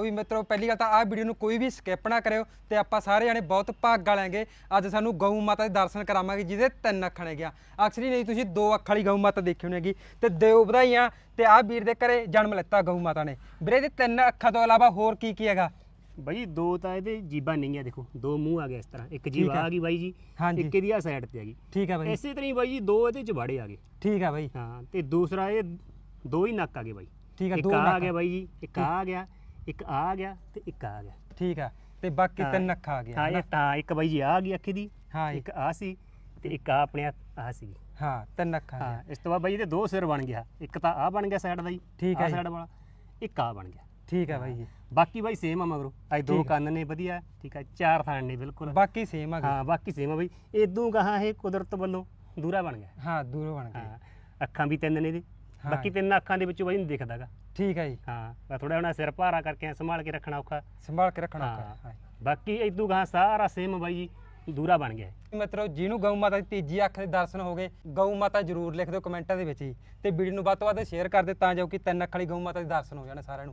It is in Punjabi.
ਵੀ ਮਿੱਤਰੋ ਪਹਿਲੀ ਗੱਲ ਤਾਂ ਆਹ ਵੀਡੀਓ ਨੂੰ ਕੋਈ ਵੀ ਸਕਿਪ ਨਾ ਕਰਿਓ ਤੇ ਆਪਾਂ ਸਾਰੇ ਜਾਣੇ ਬਹੁਤ ਭਾਗ ਲੈਂਗੇ। ਅੱਜ ਸਾਨੂੰ ਗਊ ਮਾਤਾ ਦੇ ਦਰਸ਼ਨ ਕਰਾਵਾਂਗੇ ਜਿਹਦੇ ਤਿੰਨ ਅੱਖਾਂ ਨੇ ਗਿਆ ਅਕਸਰੀ ਨਹੀਂ ਤੁਸੀਂ ਦੋ ਅੱਖ ਵਾਲੀ ਗਊ ਮਾਤਾ ਦੇਖੀ ਹੋਣੀ ਹੈਗੀ। ਤੇ ਦਿਓ ਵਧਾਈਆਂ ਤੇ ਆਹ ਵੀਰ ਦੇ ਘਰੇ ਜਨਮ ਲਿੱਤਾ ਗਊ ਮਾਤਾ ਨੇ। ਵੀਰੇ ਦੇ ਤਿੰਨ ਅੱਖਾਂ ਤੋਂ ਇਲਾਵਾ ਹੋਰ ਕੀ ਕੀ ਹੈਗਾ? ਬਾਈ ਦੋ ਤਾਂ ਇਹਦੇ ਜੀਬਾਂ ਨਹੀਂ ਆ ਦੇਖੋ। ਦੋ ਮੂੰਹ ਆ ਗਏ ਇਸ ਤਰ੍ਹਾਂ। ਇੱਕ ਜੀਬ ਠੀਕ ਆ। ਆ ਗਈ ਬਾਈ ਜੀ ਹਾਂਜੀ। ਇੱਕ ਇਹਦੀ ਆ ਸਾਈਡ ਤੇ ਆ ਗਈ। ਠੀਕ ਹੈ ਬਾਈ। ਇਸੇ ਤਰ੍ਹਾਂ ਹੀ ਬਾਈ ਜੀ ਦੋ ਇਹਦੇ ਚ ਬਾੜੇ ਆ ਗਏ। ਠੀਕ ਹੈ ਬਾਈ। ਹਾਂ ਤੇ ਦੂਸਰਾ ਇਹ ਦੋ ਹੀ ਨੱਕ ਆ ਗਏ ਬਾਈ। ਠੀਕ ਆ, ਇੱਕ ਦੋ ਆ। ਗਿਆ ਬਾਈ ਜੀ ਇੱਕ ਆ ਆ ਗਿਆ। ਇੱਕ ਆ ਆ ਗਿਆ ਤੇ ਇੱਕ ਆ ਆ ਗਿਆ। ਠੀਕ ਹੈ ਤੇ ਬਾਕੀ ਹਾਂ। ਤਿੰਨ ਅੱਖਾਂ ਆ ਗਿਆ ਹਾਂ ਇਹ ਤਾਂ ਇੱਕ ਬਾਈ ਜੀ ਆ ਆ ਗਈ ਅੱਖੀ ਦੀ ਹਾਂ। ਇੱਕ ਆ ਸੀ ਤੇ ਇੱਕ ਆ ਆਪਣੇ ਆ ਸੀ। ਹਾਂ ਤਿੰਨ ਅੱਖਾਂ ਆ ਹਾਂ ਗਿਆ ਇਸ ਤੋਂ ਬਾਅਦ ਬਾਈ ਇਹਦੇ ਦੋ ਸਿਰ ਬਣ ਗਿਆ ਇੱਕ ਤਾਂ ਆ ਬਣ ਗਿਆ ਸਾਈਡ ਦਾ ਜੀ ਠੀਕ ਆ ਜੀ। ਸਾਈਡ ਵਾਲਾ ਇੱਕ ਆ ਬਣ ਗਿਆ। ਠੀਕ ਹੈ ਬਾਈ ਜੀ। ਬਾਕੀ ਬਾਈ ਸੇਮ ਆ ਮਗਰੋਂ ਅੱਜ ਦੋ ਠੀਕ ਆ। ਕੰਨ ਨੇ ਵਧੀਆ ਠੀਕ ਆ ਚਾਰ ਥਾਣ ਨੇ ਬਿਲਕੁਲ। ਬਾਕੀ ਸੇਮ ਆ ਹਾਂ ਬਾਕੀ ਸੇਮ ਆ ਬਈ ਇਦੋਂ ਗਾਹਾਂ ਇਹ ਕੁਦਰਤ ਵੱਲੋਂ ਦੂਰਾ ਬਣ ਗਿਆ। ਹਾਂ ਦੂਰੋਂ ਬਣ ਗਏ। ਹਾਂ ਅੱਖਾਂ ਵੀ ਤਿੰਨ ਨੇ ਇਹਦੇ ਹਾਂ। ਬਾਕੀ ਤਿੰਨ ਅੱਖਾਂ ਦੇ ਵਿੱਚੋਂ ਬਾਈ ਨਹੀਂ ਦਿਖਦਾਗਾ ਠੀਕ ਹੈ ਜੀ ਹਾਂ ਮੈਂ ਥੋੜਾ ਹੁਣ ਸਿਰ ਭਾਰਾ ਕਰਕੇ ਐਂ ਸੰਭਾਲ ਕੇ ਰੱਖਣਾ ਔਖਾ ਸੰਭਾਲ ਕੇ ਰੱਖਣਾ ਹਾਂ। ਔਖਾ ਹੈ ਬਾਕੀ ਇਦੋਂ ਗਾਹਾਂ ਸਾਰਾ ਸੇਮ ਬਾਈ ਜੀ ਦੂਰਾ ਬਣ ਗਿਆ ਹੈ। ਮਿੱਤਰੋ ਜਿਹਨੂੰ ਗਊ ਮਾਤਾ ਦੀ ਤੀਜੀ ਅੱਖ ਦੇ ਦਰਸ਼ਨ ਹੋ ਗਏ ਗਊ ਮਾਤਾ ਜਰੂਰ ਲਿਖ ਦਿਓ ਕਮੈਂਟਾਂ ਦੇ ਵਿੱਚ ਹੀ ਤੇ ਵੀਡੀਓ ਨੂੰ ਵੱਧ ਤੋਂ ਵੱਧ ਸ਼ੇਅਰ ਕਰ ਦਿਓ ਤਾਂ ਜੋ ਕਿ ਤਿੰਨ ਅੱਖ ਵਾਲੀ ਗਊ ਮਾਤਾ ਦੇ ਦਰਸ਼ਨ ਹੋ ਜਾਣ ਸਾਰਿਆਂ ਨੂੰ